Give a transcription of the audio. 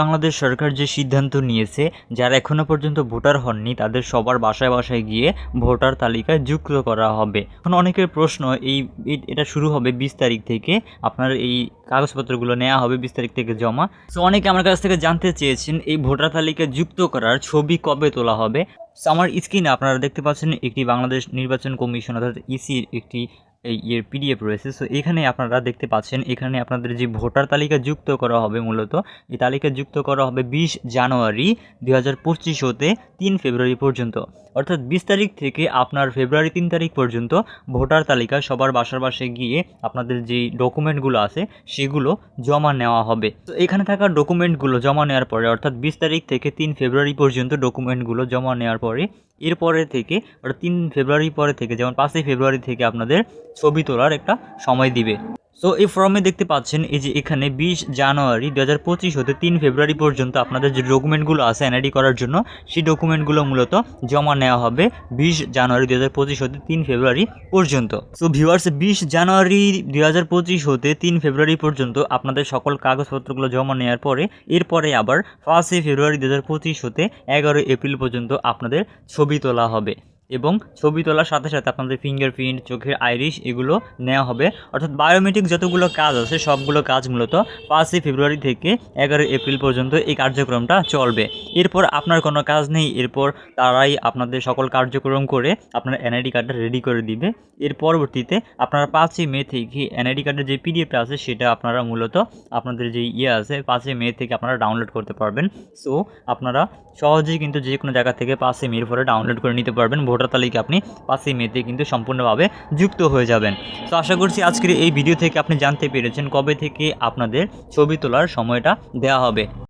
বাংলাদেশ সরকার যে সিদ্ধান্ত নিয়েছে, যারা এখনও পর্যন্ত ভোটার হননি, তাদের সবার বাসায় বাসায় গিয়ে ভোটার তালিকায় যুক্ত করা হবে। এখন অনেকের প্রশ্ন, এই এটা শুরু হবে বিশ তারিখ থেকে, আপনার এই কাগজপত্রগুলো নেওয়া হবে বিশ তারিখ থেকে জমা। সো অনেকে আমার কাছ থেকে জানতে চেয়েছেন, এই ভোটার তালিকায় যুক্ত করার ছবি কবে তোলা হবে? আমার স্ক্রিনে আপনারা দেখতে পাচ্ছেন, একটি বাংলাদেশ নির্বাচন কমিশন, অর্থাৎ ইসির একটি এই ইয়ের পিডিএফ রয়েছে। সো এখানে আপনারা দেখতে পাচ্ছেন, এখানে আপনাদের যে ভোটার তালিকা যুক্ত করা হবে মূলত, এই তালিকা যুক্ত করা হবে বিশ জানুয়ারি দু হাজার পঁচিশ হতে তিন ফেব্রুয়ারি পর্যন্ত। অর্থাৎ বিশ তারিখ থেকে আপনার ফেব্রুয়ারি তিন তারিখ পর্যন্ত ভোটার তালিকা সবার বাসার বাসে গিয়ে আপনাদের যে ডকুমেন্টগুলো আছে সেগুলো জমা নেওয়া হবে। তো এখানে থাকা ডকুমেন্টগুলো জমা নেওয়ার পরে, অর্থাৎ বিশ তারিখ থেকে তিন ফেব্রুয়ারি পর্যন্ত ডকুমেন্টগুলো জমা নেওয়ার পরে, এরপরে থেকে, অর্থাৎ তিন ফেব্রুয়ারি পরে থেকে, যেমন পাঁচই ফেব্রুয়ারি থেকে আপনাদের ছবি তোলার একটা সময় দিবে। সো এই ফর্মে দেখতে পাচ্ছেন, এই যে এখানে বিশ জানুয়ারি দু হাজার পঁচিশ হতে তিন ফেব্রুয়ারি পর্যন্ত আপনাদের যে ডকুমেন্টগুলো আছে এনআইডি করার জন্য, সেই ডকুমেন্টগুলো মূলত জমা নেওয়া হবে বিশ জানুয়ারি দু হাজার পঁচিশ হতে তিন ফেব্রুয়ারি পর্যন্ত। সো ভিউয়ার্স বিশ জানুয়ারি দু হাজার পঁচিশ হতে তিন ফেব্রুয়ারি পর্যন্ত আপনাদের সকল কাগজপত্রগুলো জমা নেওয়ার পরে, এরপরে আবার ফার্স্টই ফেব্রুয়ারি দু হাজার পঁচিশ হতে এগারোই এপ্রিল পর্যন্ত আপনাদের ছবি তোলা হবে। এবং ছবি তোলার সাথে সাথে আপনাদের ফিঙ্গারপ্রিন্ট চোখের আইরিশ এগুলো নেওয়া হবে। অর্থাৎ বায়োমেট্রিক যতগুলো কাজ আছে, সবগুলো কাজ মূলত পাঁচই ফেব্রুয়ারি থেকে এগারোই এপ্রিল পর্যন্ত এই কার্যক্রমটা চলবে। এরপর আপনার কোনো কাজ নেই, এরপর তারাই আপনাদের সকল কার্যক্রম করে আপনার এনআইডি কার্ডটা রেডি করে দিবে। এর পরবর্তীতে আপনারা পাঁচই মে থেকে এনআইডি কার্ডের যে পিডিএফটা আছে, সেটা আপনারা মূলত আপনাদের যে ইয়ে আছে, পাঁচই মে থেকে আপনারা ডাউনলোড করতে পারবেন। সো আপনারা সহজেই কিন্তু যে কোনো জায়গা থেকে পাঁচই মের পরে ডাউনলোড করে নিতে পারবেন ভোটার তালিকা আপনি পাঁচই মেতে কিন্তু সম্পূর্ণভাবে যুক্ত হয়ে যাবেন। তো আশা করছি আজকের এই ভিডিও থেকে আপনি জানতে পেরেছেন কবে থেকে আপনাদের ছবি তোলার সময়টা দেওয়া হবে।